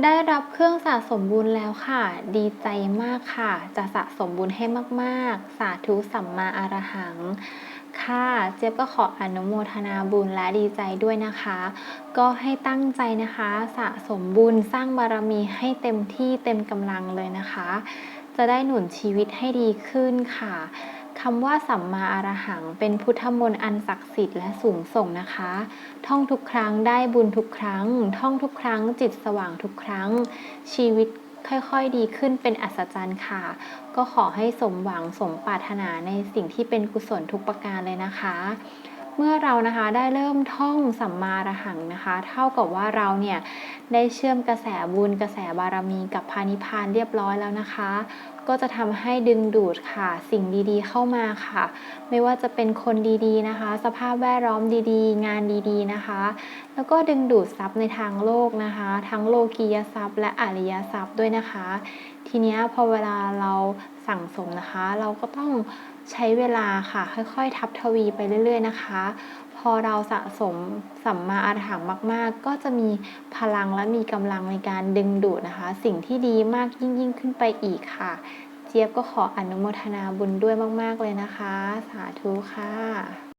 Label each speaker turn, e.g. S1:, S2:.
S1: ได้รับเครื่องสะสมบุญแล้วค่ะ ดีใจมากค่ะ จะสะสมบุญให้มากๆ สาธุสัมมาอรหัง ค่ะเจี๊ยบก็ขออนุโมทนาบุญและดีใจด้วยนะคะ ก็ให้ตั้งใจนะคะ สะสมบุญสร้างบารมีให้เต็มที่เต็มกำลังเลยนะคะ จะได้หนุนชีวิตให้ดีขึ้นค่ะ คำว่าสัมมาอรหัง เป็นพุทธมนต์อันศักดิ์สิทธิ์และสูงส่งนะคะ ท่องทุกครั้งได้บุญทุกครั้ง ท่องทุกครั้งจิตสว่างทุกครั้ง ชีวิตค่อยๆ ดีขึ้นเป็นอัศจรรย์ค่ะ ก็ขอให้สมหวังสมปรารถนาในสิ่งที่เป็นกุศลทุกประการเลยนะคะ เมื่อเรานะคะได้เริ่มท่องสัมมาอรหังนะคะ เท่ากับว่าเราเนี่ยได้เชื่อมกระแสบุญกระแสบารมีกับพานิพานเรียบร้อยแล้วนะคะก็จะทำให้ดึงดูดค่ะ สิ่งดีๆเข้ามาค่ะ ไม่ว่าจะเป็นคนดีๆนะคะ สภาพแวดล้อมดีๆ งานดีๆนะคะ แล้วก็ดึงดูดทรัพย์ในทางโลกนะคะ ทั้งโลกียทรัพย์ และอริยทรัพย์ด้วยนะคะ ทีนี้พอเวลาเราสั่งสมนะคะ เราก็ต้องใช้เวลาค่ะ ค่อยๆ ทับทวีไปเรื่อย ๆ นะคะ พอเราสะสมสัมมาอรหังมาก ๆ ก็จะมีพลังและมีกำลังในการดึงดูดนะคะ สิ่งที่ดีมากยิ่งๆขึ้นไปอีกค่ะ เจี๊ยบก็ขออนุโมทนาบุญด้วยมาก ๆ เลยนะคะ สาธุค่ะ